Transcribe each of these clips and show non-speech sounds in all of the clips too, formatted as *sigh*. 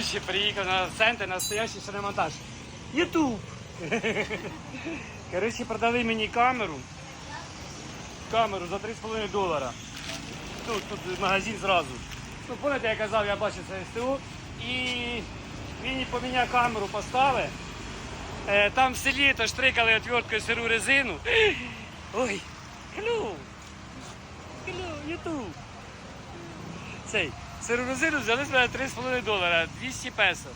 Коротше, приїхав на центр, настоящий шиномонтаж. Ютуб. Коротше, продали мені камеру. Камеру за 3,5 долара. Тут, тут магазин зразу. Ну, пам'ятаєте, я казав, я бачив це СТО. І він поміняв камеру, поставив. Е, Там в селі то штрикали отверткою сиру резину. Ой, Цей, сиру взяли з мене 3,5 долара, 200 песо.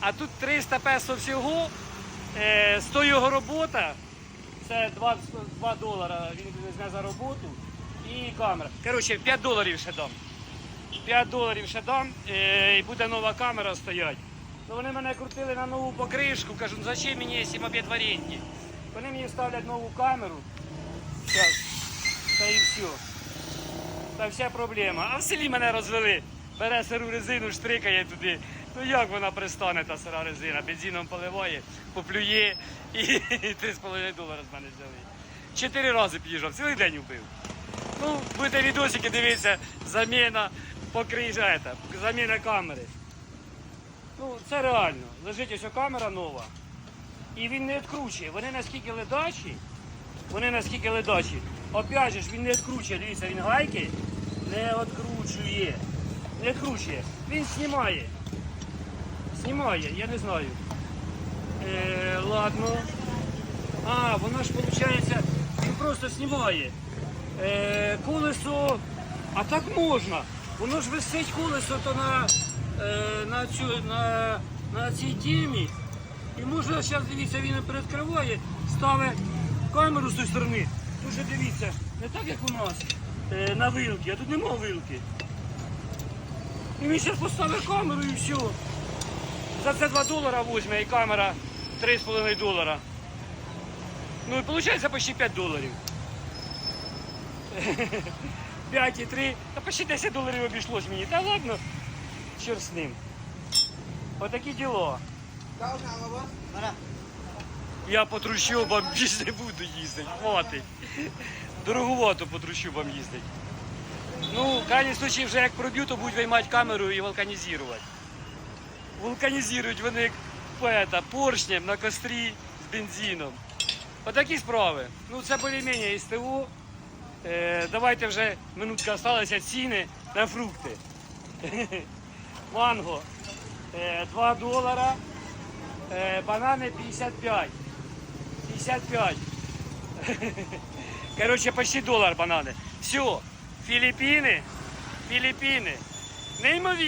А тут 300 песо всього, е, 100 його робота, це 2, 2 долара він візьме за роботу і камера. Коротше, 5 доларів ще дам. 5 доларів ще дам е, і буде нова камера стоять. Ну, вони мене крутили на нову покришку, кажуть, ну зачем мені, якщо оренді? Вони мені ставлять нову камеру. Зараз. Та і все. Та вся проблема. А в селі мене розвели. Бере сиру резину, штрикає туди. Ну як вона пристане, та сира резина? Бензином поливає, поплює і 3,5 долара з мене взяли. Чотири рази під'їжджав, цілий день вбив. Ну, будете відосики дивитися, заміна покрижа, заміна камери. Ну, це реально. Лежить ось камера нова. І він не відкручує. Вони наскільки ледачі, вони наскільки ледачі. Опять же він не відкручує, дивіться, він гайки не відкручує. Не відкручує. Він знімає. Знімає, я не знаю. Е, ладно. А, воно ж виходить, він просто знімає. Е, колесо. А так можна. Воно ж висить колесо то на, е, на, цю, на, на цій темі. І можна зараз дивіться, він передкриває, ставить камеру з тої сторони. Дуже дивіться, не так як у нас на вилки, а тут нема вилки. І він зараз поставить камеру і все. За це 2 долара візьме і камера 3,5 долара. Ну і виходить почти 5 доларів. *laughs* 5,3, та почти 10 доларів обійшлось мені. Та ладно, чорт з ним. Отакі діло. Я по трущобам *laughs* більш не буду їздити, хватить. Дороговато по трущобам їздить. Ну, в крайній случаї вже як проб'ю, то будуть виймати камеру і вулканізувати. Вулканізують вони это, поршнем на кострі з бензином. Отакі справи. Ну це більш-менш СТО. Е, давайте вже минутка залишилася ціни на фрукти. *laughs* Манго е, 2 долара, е, банани 55. 55. Короче, почти доллар бананы. Все. Филиппины. Филиппины. Неймовірно.